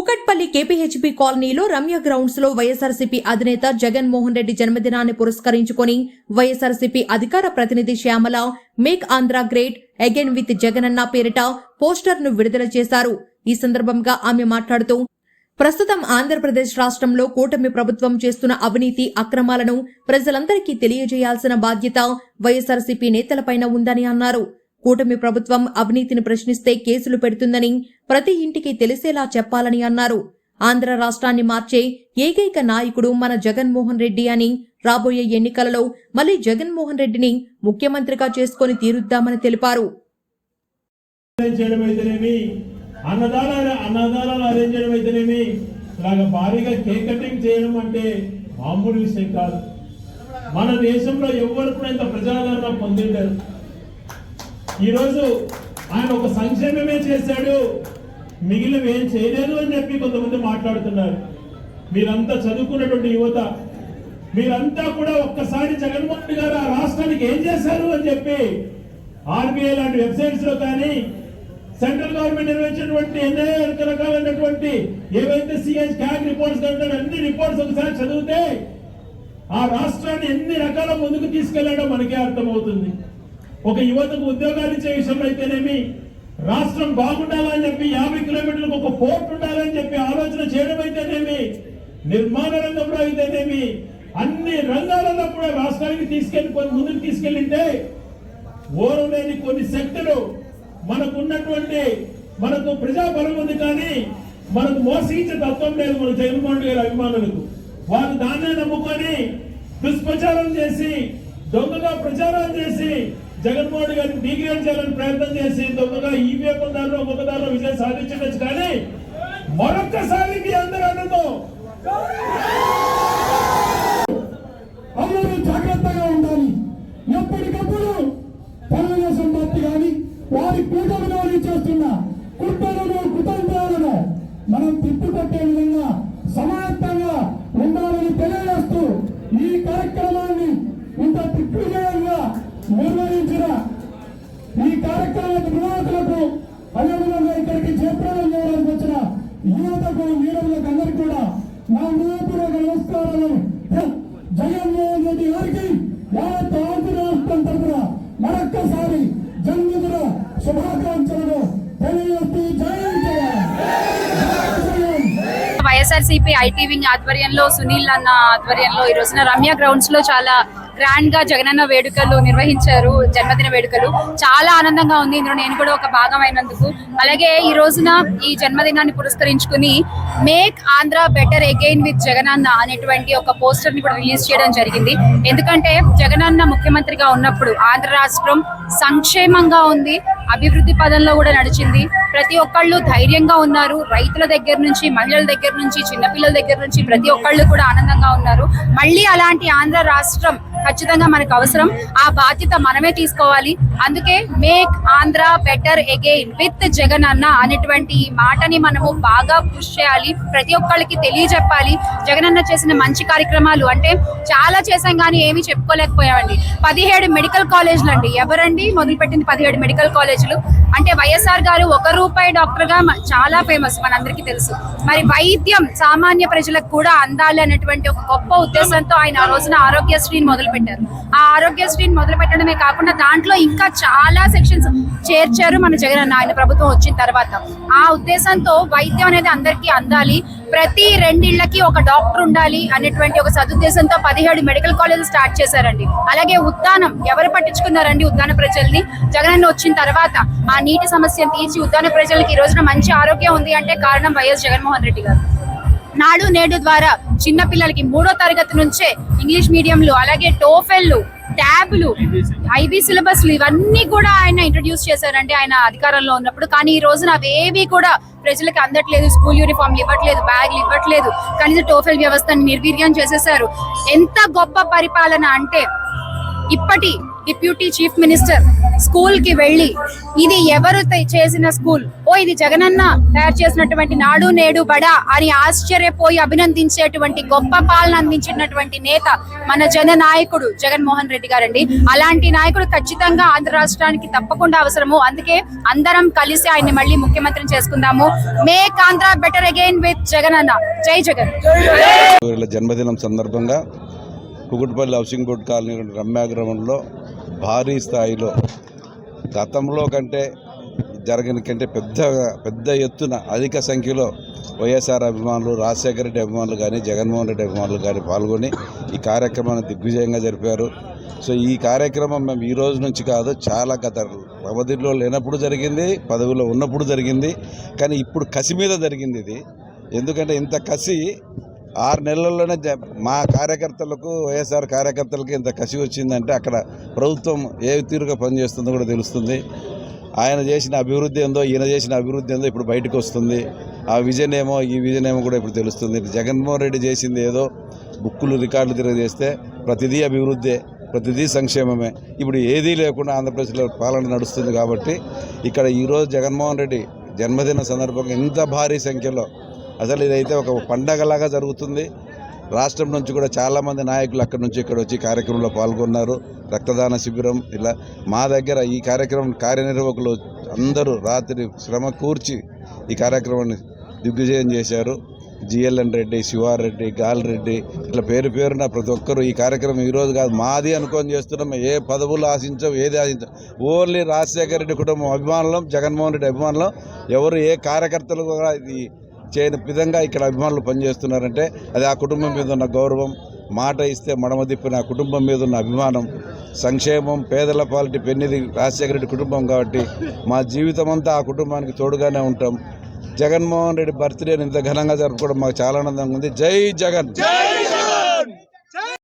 Kukatpally KPHP కాలనీలో రమ్య గ్రౌండ్స్లో వైఎస్ఆర్సీపీ అధినేత జగన్మోహన్ రెడ్డి జన్మదినాన్ని పురస్కరించుకొని వైఎస్ఆర్సీపీ అధికార ప్రతినిధి Shyamala make Andhra great again with Jagananna పేరిట పోస్టర్ను విడుదల చేశారు. ఈ సందర్భంగా ఆమె మాట్లాడుతూ ప్రస్తుతం ఆంధ్రప్రదేశ్ రాష్ట్రంలో కూటమి ప్రభుత్వం చేస్తున్న అవినీతి అక్రమాలను ప్రజలందరికీ తెలియజేయాల్సిన బాధ్యత వైఎస్ఆర్సీపీ నేతలపైన ఉందని అన్నారు. కూటమి ప్రభుత్వం అవినీతిని ప్రశ్నిస్తే కేసులు పెడుతుందని ప్రతి ఇంటికి తెలిసేలా చెప్పాలని అన్నారు. ఆంధ్ర రాష్ట్రాన్ని మార్చే ఏకైక నాయకుడు మన జగన్మోహన్ రెడ్డి అని రాబోయే ఎన్నికలలో మళ్ళీ జగన్మోహన్ రెడ్డిని ముఖ్యమంత్రిగా చేసుకొని తీరుద్దామని తెలిపారు. భారీగా కేక్ కటింగ్ చేయడం అంటే మామూలు విషయం కాదు. మన దేశంలో ఎవరు కూడా ఇంత ప్రజాదరణ పొందిండారు ఈరోజు ఆయన ఒక సంక్షేమమే చేశాడు. మిగిలిన ఏం చేయలేదు అని చెప్పి కొంతమంది మాట్లాడుతున్నారు. మీరంతా చదువుకున్నటువంటి యువత మీరంతా కూడా ఒక్కసారి జగన్మోహన్ రెడ్డి గారు ఆ రాష్ట్రానికి ఏం చేశారు అని చెప్పి ఆర్బీఐ లాంటి వెబ్సైట్స్లో కానీ సెంట్రల్ గవర్నమెంట్ నిర్వహించినటువంటి ఎన్నో రకరకాలైనటువంటి ఏవైతే సిఎస్ క్యాగ్ రిపోర్ట్స్ ఉంటాయో అన్ని రిపోర్ట్స్ ఒకసారి చదివితే ఆ రాష్ట్రాన్ని ఎన్ని రకాల ముందుకు తీసుకెళ్ళాడో మనకే అర్థమవుతుంది. ఒక యువతకు ఉద్యోగాలు ఇచ్చే విషయంలో అయితేనేమి? రాష్ట్రం బాగుండాలని చెప్పి యాభై కిలోమీటర్లకు ఒక పోర్ట్ ఉండాలని చెప్పి ఆలోచన చేయడం అయితేనేమి? నిర్మాణ రంగంలో అయితేనేమి? అన్ని రంగాలలో కూడా రాష్ట్రానికి తీసుకెళ్ళి కొన్ని ముందుకు తీసుకెళ్ళింటే ఓరలేని కొన్ని శక్తులు మనకున్నటువంటి మనకు ప్రజాబలం ఉంది కానీ మనకు మోసగించే తత్వం లేదు మన జగన్మోహన్ గారి అభిమానులకు. వారు దాన్నే నమ్ముకొని దుష్ప్రచారం చేసి దొంగగా ప్రచారం చేసి జగన్మోహన్ రెడ్డి గారిని డిగ్రేడ్ చేయాలని ప్రయత్నం చేసి దొంగగా ఈ వేపం దారిలో ఒక్కొక్క దారిలో విజయం సాధించవచ్చు. కానీ మరొక్కసారి మీ అందరూ అందరితో అందరూ జాగ్రత్తగా ఉండాలి. ఎప్పటికప్పుడు తెలుగుదేశం పార్టీ కానీ వారి కూటమిలో చేస్తున్న కుట్రలను కుతంత్రాలను మనం తిప్పికొట్టే విధంగా సమానత్వ ఉండాలని తెలియజేస్తూ ఈ కార్యక్రమాన్ని ఇంత దిగ్విజయంగా నిర్వహించిన ఈ కార్యక్రమ నిర్వాహకులకు అదేవిధంగా ఇక్కడికి జయప్రదం చేయడానికి వచ్చిన యువతకు లీడర్లకు అందరికీ కూడా నా హృదయపూర్వక నమస్కారాలు జగన్మోహన్ రెడ్డి గారికి యావత్ ఆంధ్ర రాష్ట్రం తరఫున మరొక్కసారి జన్మదిన శుభాకాంక్షలను తెలియజేస్తూ జై జగన్ జై జగన్ ఐటీ వింగ్ ఆధ్వర్యంలో సునీల్ అన్న ఆధ్వర్యంలో ఈ రోజున రమ్య గ్రౌండ్స్లో చాలా గ్రాండ్గా జగనన్న వేడుకలు నిర్వహించారు జన్మదిన వేడుకలు. చాలా ఆనందంగా ఉంది. ఇందులో నేను కూడా ఒక భాగం అయినందుకు అలాగే ఈ రోజున ఈ జన్మదినాన్ని పురస్కరించుకుని make Andhra better again with Jagananna అనేటువంటి ఒక పోస్టర్ని కూడా రిలీజ్ చేయడం జరిగింది. ఎందుకంటే జగనన్న ముఖ్యమంత్రిగా ఉన్నప్పుడు ఆంధ్ర రాష్ట్రం సంక్షేమంగా ఉంది అభివృద్ధి పదంలో కూడా నడిచింది. ప్రతి ఒక్కళ్ళు ధైర్యంగా ఉన్నారు. రైతుల దగ్గర నుంచి మహిళల దగ్గర నుంచి చిన్నపిల్లల దగ్గర నుంచి ప్రతి ఒక్కళ్ళు కూడా ఆనందంగా ఉన్నారు. మళ్ళీ అలాంటి ఆంధ్ర రాష్ట్రం ఖచ్చితంగా మనకు అవసరం. ఆ బాధ్యత మనమే తీసుకోవాలి. అందుకే make Andhra better again with Jagan Anna అనేటువంటి మాటని మనము బాగా పుష్ చేయాలి. ప్రతి ఒక్కళ్ళకి తెలియజెప్పాలి. జగన్ అన్న చేసిన మంచి కార్యక్రమాలు అంటే చాలా చేశాం కానీ ఏమీ చెప్పుకోలేకపోయామండి. పదిహేడు మెడికల్ కాలేజీలు అండి. ఎవరండి? మొదలుపెట్టింది పదిహేడు మెడికల్ కాలేజీలు అంటే వైఎస్ఆర్ గారు ఒకరు రూపాయి డాక్టర్గా చాలా ఫేమస్ మనందరికీ తెలుసు. మరి వైద్యం సామాన్య ప్రజలకు కూడా అందాలి అనేటువంటి ఒక గొప్ప ఉద్దేశంతో ఆయన ఆ రోజున ఆరోగ్యశ్రీని మొదలు పెట్టారు ఆ ఆరోగ్యశ్రీని మొదలు పెట్టడమే కాకుండా దాంట్లో ఇంకా చాలా సెక్షన్స్ చేర్చారు మన జగన్ అన్న ఆయన ప్రభుత్వం వచ్చిన తర్వాత ఆ ఉద్దేశంతో వైద్యం అనేది అందరికీ అందాలి. ప్రతి రెండిళ్ళకి ఒక డాక్టర్ ఉండాలి అనేటువంటి ఒక సదుద్దేశంతో పదిహేడు మెడికల్ కాలేజీలు స్టార్ట్ చేశారండి. అలాగే ఉద్దానం ఎవరు పట్టించుకున్నారండి ఉద్దాన ప్రజల్ని? జగనన్న వచ్చిన తర్వాత ఆ నీటి సమస్యను తీర్చి ఉద్దాన ప్రజలకి ఈ రోజున మంచి ఆరోగ్యం ఉంది అంటే కారణం వైఎస్ జగన్మోహన్ రెడ్డి గారు. నాడు నేడు ద్వారా చిన్న పిల్లలకి మూడో తరగతి నుంచే ఇంగ్లీష్ మీడియంలు అలాగే టోఫెల్లు ట్యాబ్లు ఐబీ సిలబస్లు ఇవన్నీ కూడా ఆయన ఇంట్రడ్యూస్ చేశారండి ఆయన అధికారంలో ఉన్నప్పుడు. కానీ ఈ రోజున అవేవి కూడా ప్రజలకు అందట్లేదు స్కూల్ యూనిఫామ్లు ఇవ్వట్లేదు బ్యాగ్లు ఇవ్వట్లేదు. కనీసం టోఫెల్ వ్యవస్థను నిర్వీర్యం చేసేసారు ఎంత గొప్ప పరిపాలన అంటే ఇప్పటి డిప్యూటీ చీఫ్ మినిస్టర్ స్కూల్కి వెళ్ళి ఇది ఎవరు చేసిన స్కూల్? ఓ ఇది జగనన్న తయారు చేసినటువంటి నాడు నేడు బడా అని ఆశ్చర్యపోయి అభినందించేటువంటి గొప్ప పాలన అందించినటువంటి నేత మన జన నాయకుడు జగన్మోహన్ రెడ్డి గారండి. అలాంటి నాయకుడు ఖచ్చితంగా ఆంధ్ర రాష్ట్రానికి తప్పకుండా అవసరము. అందుకే అందరం కలిసి ఆయన్ని మళ్ళీ ముఖ్యమంత్రిని చేసుకుందాము. Make Andhra better again with Jagan Anna జై జగన్. జన్మదినం సందర్భంగా కుకుట్పల్లి హౌసింగ్ బోర్డు కాలనీ రమ్యాగ్రమంలో భారీ స్థాయిలో గతంలో కంటే జరిగిన కంటే పెద్ద పెద్ద ఎత్తున అధిక సంఖ్యలో వైఎస్ఆర్ అభిమానులు రాజశేఖర రెడ్డి అభిమానులు కానీ జగన్మోహన్ రెడ్డి అభిమానులు కానీ పాల్గొని ఈ కార్యక్రమాన్ని దిగ్విజయంగా జరిపారు. సో ఈ కార్యక్రమం మేము ఈ రోజు నుంచి కాదు చాలా గత వ్యవధిలో లేనప్పుడు జరిగింది పదవిలో ఉన్నప్పుడు జరిగింది. కానీ ఇప్పుడు కసి మీద జరిగింది ఇది. ఎందుకంటే ఇంత కసి ఆరు నెలల్లోనే మా కార్యకర్తలకు వైఎస్ఆర్ కార్యకర్తలకు ఇంత కసి వచ్చిందంటే అక్కడ ప్రభుత్వం ఏ తీరుగా పనిచేస్తుందో కూడా తెలుస్తుంది. ఆయన చేసిన అభివృద్ధి ఏందో ఈయన చేసిన అభివృద్ధి ఏందో ఇప్పుడు బయటకు వస్తుంది. ఆ విజన్ ఏమో ఈ విజన్ ఏమో కూడా ఇప్పుడు తెలుస్తుంది. జగన్మోహన్ రెడ్డి చేసింది ఏదో బుక్కులు రికార్డులు తిరగజేస్తే ప్రతిదీ అభివృద్ధే ప్రతిదీ సంక్షేమమే. ఇప్పుడు ఏదీ లేకుండా ఆంధ్రప్రదేశ్లో పాలన నడుస్తుంది కాబట్టి ఇక్కడ ఈరోజు జగన్మోహన్ రెడ్డి జన్మదిన సందర్భంగా ఇంత భారీ సంఖ్యలో అసలు ఇదైతే ఒక పండగలాగా జరుగుతుంది. రాష్ట్రం నుంచి కూడా చాలామంది నాయకులు అక్కడి నుంచి ఇక్కడ వచ్చి కార్యక్రమంలో పాల్గొన్నారు. రక్తదాన శిబిరం ఇలా మా దగ్గర ఈ కార్యక్రమం కార్యనిర్వాహకులు అందరూ రాత్రి శ్రమ కూర్చి ఈ కార్యక్రమాన్ని దిగ్విజయం చేశారు. జిఎల్ఎన్ రెడ్డి శివారెడ్డి గాలిరెడ్డి ఇట్లా పేరు పేరున ప్రతి ఒక్కరు ఈ కార్యక్రమం ఈరోజు కాదు మాది అనుకొని చేస్తున్నాం. ఏ పదవులు ఆశించాం ఏది ఆశించాం ఓన్లీ రాజశేఖర రెడ్డి కుటుంబం అభిమానులం జగన్మోహన్ రెడ్డి అభిమానులం. ఎవరు ఏ కార్యకర్తలు కూడా ఇది చేయని విధంగా ఇక్కడ అభిమానులు పనిచేస్తున్నారంటే అది ఆ కుటుంబం మీద ఉన్న గౌరవం మాట ఇస్తే మడమ తిప్పిన ఆ కుటుంబం మీద ఉన్న అభిమానం సంక్షేమం పేదల పాలిటీ పెన్నిది రాజశేఖర రెడ్డి కుటుంబం కాబట్టి మా జీవితం అంతా ఆ కుటుంబానికి తోడుగానే ఉంటాం. జగన్మోహన్ రెడ్డి బర్త్డేని ఇంత ఘనంగా జరుపుకోవడం మాకు చాలా ఆనందంగా ఉంది. జై జగన్!